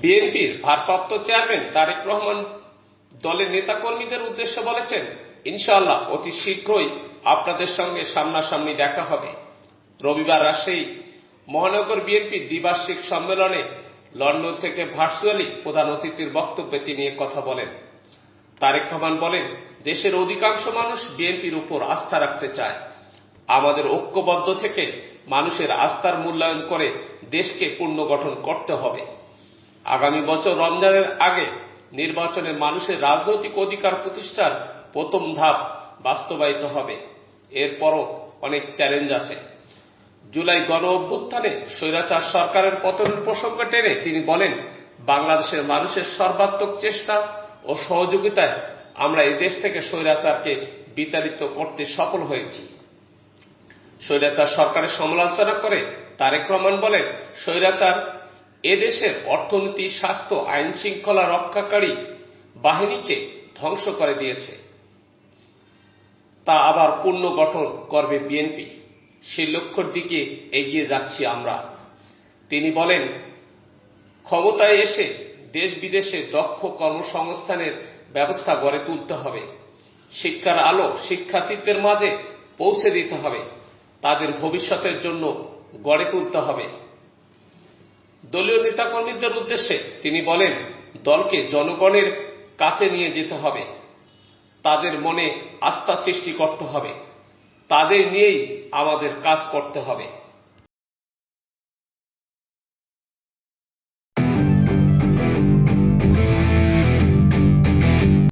বিএনপির ভারপ্রাপ্ত চেয়ারম্যান তারেক রহমান দলের নেতাকর্মীদের উদ্দেশ্যে বলেছেন, ইনশাআল্লাহ অতি শীঘ্রই আপনাদের সঙ্গে সামনাসামনি দেখা হবে। রবিবার রাজশাহী মহানগর বিএনপির দ্বিবার্ষিক সম্মেলনে লন্ডন থেকে ভার্চুয়ালি প্রধান অতিথির বক্তব্যে তিনি কথা বলেন। তারেক রহমান বলেন, দেশের অধিকাংশ মানুষ বিএনপির উপর আস্থা রাখতে চায়। আমাদের ঐক্যবদ্ধ থেকে মানুষের আস্থার মূল্যায়ন করে দেশকে পুনর্গঠন করতে হবে। আগামী বছর রমজানের আগে নির্বাচনে মানুষের রাজনৈতিক অধিকার প্রতিষ্ঠার প্রথম ধাপ বাস্তবায়িত হবে। এরপরও অনেক চ্যালেঞ্জ আছে। জুলাই গণ অভ্যুত্থানে স্বৈরাচার সরকারের পতনের প্রসঙ্গ টেনে তিনি বলেন, বাংলাদেশের মানুষের সর্বাত্মক চেষ্টা ও সহযোগিতায় আমরা দেশ থেকে স্বৈরাচারকে বিতাড়িত করতে সফল হয়েছি। স্বৈরাচার সরকারের সমালোচনা করে তারেক রহমান বলেন, স্বৈরাচার এদেশের অর্থনীতি, স্বাস্থ্য, আইন শৃঙ্খলা রক্ষাকারী বাহিনীকে ধ্বংস করে দিয়েছে। তা আবার পুনর্গঠন করবে বিএনপি। সেই লক্ষ্যর দিকে এগিয়ে যাচ্ছি আমরা। তিনি বলেন, ক্ষমতায় এসে দেশ বিদেশে দক্ষ কর্মসংস্থানের ব্যবস্থা গড়ে তুলতে হবে। শিক্ষার আলো শিক্ষার্থীদের মাঝে পৌঁছে দিতে হবে। তাদের ভবিষ্যতের জন্য গড়ে তুলতে হবে। দলীয় নেতাকর্মীদের উদ্দেশ্যে তিনি বলেন, দলকে জনগণের কাছে নিয়ে যেতে হবে। তাদের মনে আস্থা সৃষ্টি করতে হবে। তাদের নিয়েই আমাদের কাজ করতে হবে।